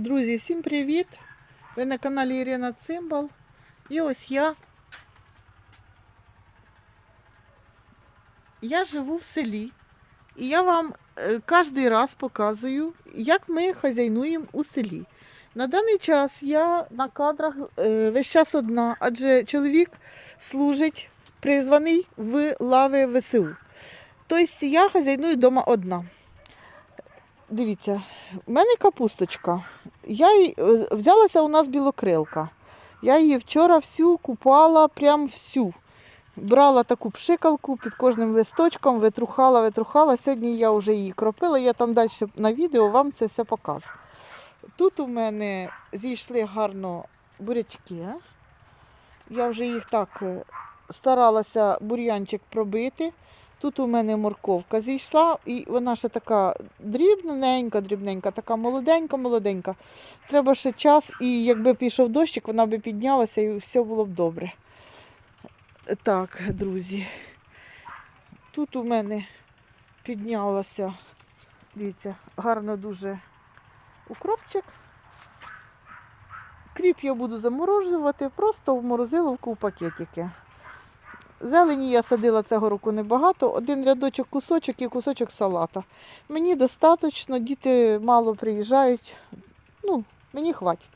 Друзі, всім привіт! Ви на каналі Ірина Цимбал. І ось я. Я живу в селі. І я вам е, кожен раз показую, як ми хазяйнуємо у селі. На даний час я на кадрах е, весь час одна, адже чоловік служить призваний в лави ВСУ. Тобто я хазяйную вдома одна. Дивіться, у мене капусточка. Я е, взялася у нас білокрилка. Я її вчора всю купала, прям всю. Брала таку пшикалку під кожним листочком, витрухала, витрухала. Сьогодні я вже її кропила, я там далі на відео вам це все покажу. Тут у мене зійшли гарно бурячки. Я вже їх так е, старалася бур'янчик пробити. Тут у мене морковка зійшла, і вона ще така дрібненька, дрібненька, така молоденька, молоденька. Треба ще час, і якби пішов дощик, вона би піднялася і все було б добре. Так, друзі. Тут у мене піднялася, дивіться, гарно дуже укропчик. Кріп я буду заморожувати просто в морозиловку в пакетики. Зелені я садила цього року небагато, один рядочок кусочок і кусочок салата. Мені достатньо, діти мало приїжджають, ну, мені хватить.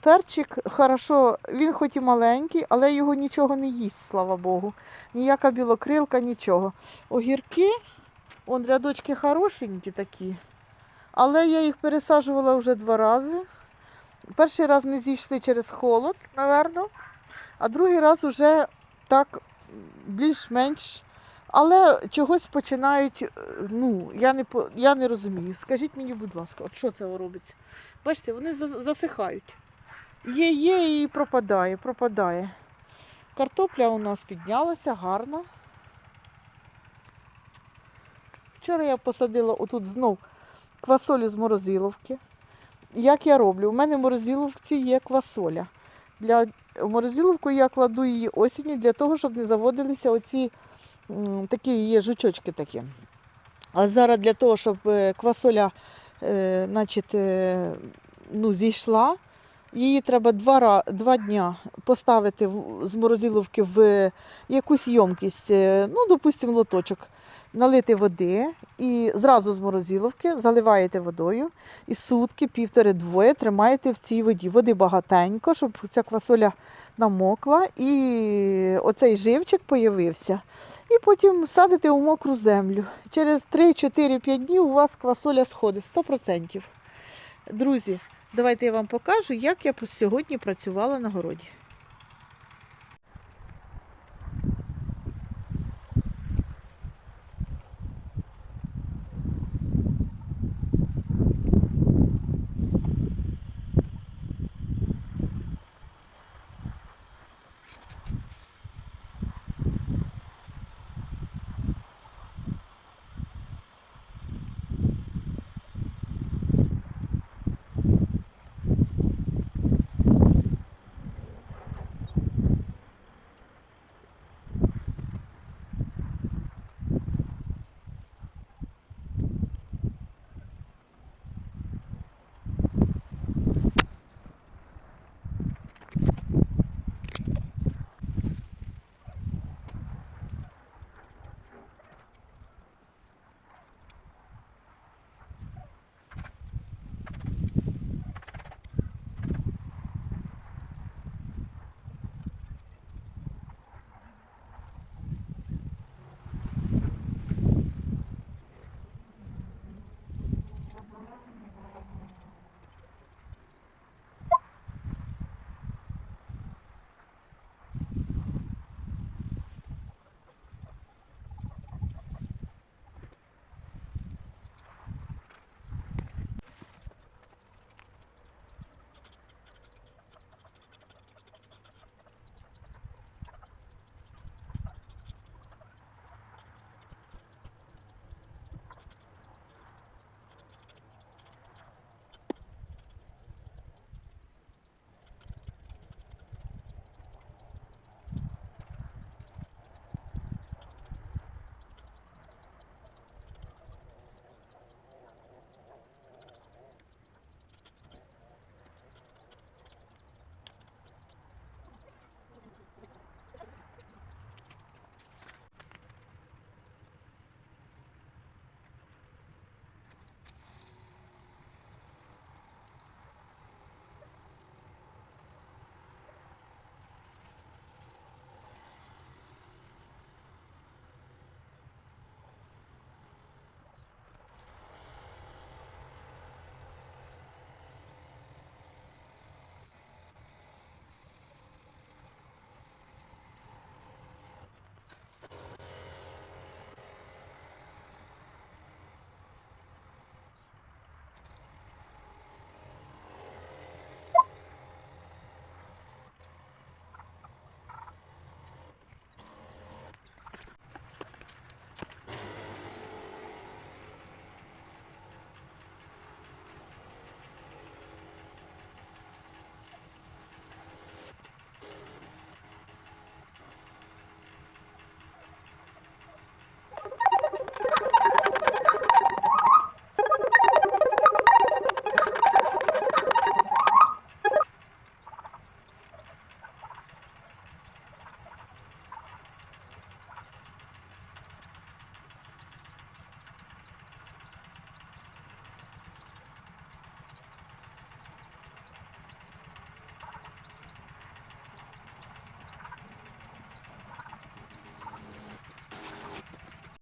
Перчик, хорошо, він хоч і маленький, але його нічого не їсть, слава Богу. Ніяка білокрилка, нічого. Огірки, он рядочки хорошенькі такі, але я їх пересаджувала вже два рази. Перший раз не зійшли через холод, напевно, а другий раз вже так більш-менш. Але чогось починають, е, ну, я не, я не розумію. Скажіть мені, будь ласка, от що це робиться? Бачите, вони засихають. Є, є і пропадає, пропадає. Картопля у нас піднялася гарно. Вчора я посадила отут знов квасолю з морозиловки. Як я роблю? У мене в морозиловці є квасоля. Для морозиловку я кладу її осінню для того, щоб не заводилися оці такі є жучочки такі. А зараз для того, щоб е, квасоля е, значить, е, ну, зійшла, її треба два, два дня поставити з морозиловки в якусь ємкість, е, ну, допустимо, лоточок, налити води і зразу з морозиловки заливаєте водою і сутки, півтори-двоє тримаєте в цій воді. Води багатенько, щоб ця квасоля намокла і оцей живчик появився. І потім садите у мокру землю. Через 3-4-5 днів у вас квасоля сходить 100%. Друзі, давайте я вам покажу, як я сьогодні працювала на городі.